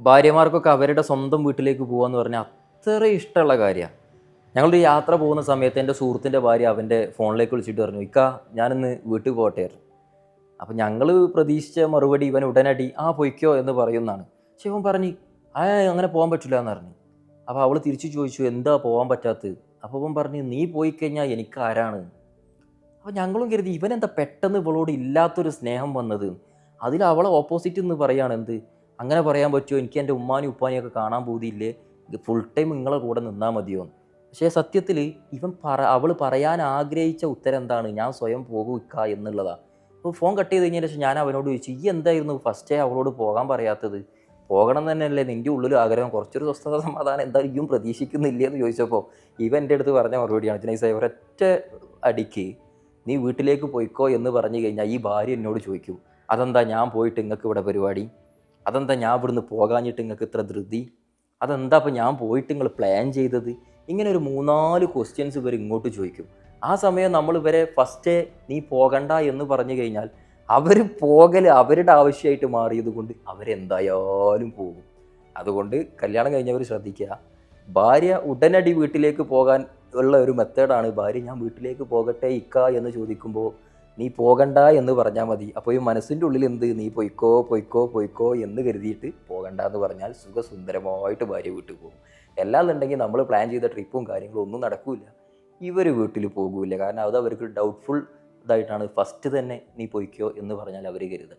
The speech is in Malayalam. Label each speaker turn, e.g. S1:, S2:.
S1: ഭാര്യമാർക്കൊക്കെ അവരുടെ സ്വന്തം വീട്ടിലേക്ക് പോകാന്ന് പറഞ്ഞാൽ അത്ര ഇഷ്ടമുള്ള കാര്യമാണ് ഞങ്ങളൊരു യാത്ര പോകുന്ന സമയത്ത് എന്റെ സുഹൃത്തിന്റെ ഭാര്യ അവന്റെ ഫോണിലേക്ക് വിളിച്ചിട്ട് പറഞ്ഞു ഇക്ക ഞാനിന്ന് വീട്ടിൽ പോകട്ടെ അപ്പം ഞങ്ങൾ പ്രതീക്ഷിച്ച മറുപടി ഇവൻ ഉടനടി ആ പൊയ്ക്കോ എന്ന് പറയുന്നതാണ്. പക്ഷെ ഇവൻ പറഞ്ഞു ആ അങ്ങനെ പോകാൻ പറ്റില്ല എന്ന് പറഞ്ഞു. അപ്പോൾ അവൾ തിരിച്ചു ചോദിച്ചു എന്താ പോകാൻ പറ്റാത്തത്? അപ്പോൾ ഇവൻ പറഞ്ഞു നീ പോയി കഴിഞ്ഞാൽ എനിക്ക് ആരാണ്? അപ്പോൾ ഞങ്ങളും കരുതി ഇവനെന്താ പെട്ടെന്ന് ഇവളോട് ഇല്ലാത്തൊരു സ്നേഹം വന്നത്? അതിൽ അവളെ ഓപ്പോസിറ്റ് എന്ന് പറയുകയാണ് എന്ത്? അങ്ങനെ പറയാൻ പറ്റുമോ? എനിക്ക് എന്റെ ഉമ്മാനും ഉപ്പാനെയൊക്കെ കാണാൻ പോതിയില്ലേ? ഫുൾ ടൈം നിങ്ങളെ കൂടെ നിന്നാൽ മതിയോ? പക്ഷേ സത്യത്തിൽ ഇവൻ പറ അവൾ പറയാൻ ആഗ്രഹിച്ച ഉത്തരം എന്താണ്? ഞാൻ സ്വയം പോകുക എന്നുള്ളതാണ് അപ്പോൾ ഫോൺ കട്ട് ചെയ്ത് കഴിഞ്ഞതിന് ശേഷം ഞാൻ അവനോട് ചോദിച്ചു ഈ എന്തായിരുന്നു ഫസ്റ്റേ അവളോട് പോകാൻ പറയാത്തത്? പോകണം തന്നെയല്ലേ നിന്റെ ഉള്ളിൽ ആഗ്രഹം. കുറച്ചൊരു സ്വസ്ഥത സമാധാനം എന്താ ഇയും പ്രതീക്ഷിക്കുന്നില്ല? എന്ന് ചോദിച്ചപ്പോൾ ഇവൻ എന്റെ അടുത്ത് പറഞ്ഞ മറുപടിയാണ് ജനൈസ ഒരൊറ്റ അടിക്ക് നീ വീട്ടിലേക്ക് പോയിക്കോ എന്ന് പറഞ്ഞു കഴിഞ്ഞാൽ ഈ ഭാര്യ എന്നോട് ചോദിക്കും. അതെന്താ ഞാൻ പോയിട്ട് നിങ്ങൾക്ക് ഇവിടെ പരിപാടി? അതെന്താ ഞാൻ ഇവിടുന്ന് പോകാഞ്ഞിട്ട് നിങ്ങൾക്ക് ഇത്ര ധൃതി? അതെന്താ അപ്പം ഞാൻ പോയിട്ട് നിങ്ങൾ പ്ലാൻ ചെയ്തത്? ഇങ്ങനെ ഒരു മൂന്നാൽ ക്വസ്റ്റ്യൻസ് ഇവർ ഇങ്ങോട്ട് ചോദിക്കും. ആ സമയം നമ്മൾ ഇവരെ ഫസ്റ്റ് നീ പോകണ്ട എന്ന് പറഞ്ഞു കഴിഞ്ഞാൽ അവർ പോകൽ അവരുടെ ആവശ്യമായിട്ട് മാറിയത് കൊണ്ട് അവരെന്തായാലും പോകും. അതുകൊണ്ട് കല്യാണം കഴിഞ്ഞവർ ശ്രദ്ധിക്കുക. ഭാര്യ ഉടനടി വീട്ടിലേക്ക് പോകാൻ ഉള്ള ഒരു മെത്തേഡാണ് ഭാര്യ ഞാൻ വീട്ടിലേക്ക് പോകട്ടെ ഇക്ക എന്ന് ചോദിക്കുമ്പോൾ നീ പോകണ്ട എന്ന് പറഞ്ഞാൽ മതി. അപ്പോൾ ഈ മനസ്സിന്റെ ഉള്ളിൽ എന്ത്? നീ പൊയ്ക്കോ പൊയ്ക്കോ പൊയ്ക്കോ എന്ന് കരുതിയിട്ട് പോകണ്ട എന്ന് പറഞ്ഞാൽ സുഖസുന്ദരമായിട്ട് ഭാര്യ വീട്ടിൽ പോകും. എല്ലാന്നുണ്ടെങ്കിൽ നമ്മൾ പ്ലാൻ ചെയ്ത ട്രിപ്പും കാര്യങ്ങളും ഒന്നും നടക്കില്ല ഇവർ വീട്ടിൽ പോകില്ല കാരണം അത് അവർക്ക് ഡൗട്ട്ഫുൾ ഇതായിട്ടാണ്. ഫസ്റ്റ് തന്നെ നീ പൊയ്ക്കോ എന്ന് പറഞ്ഞാൽ അവർ കരുതുക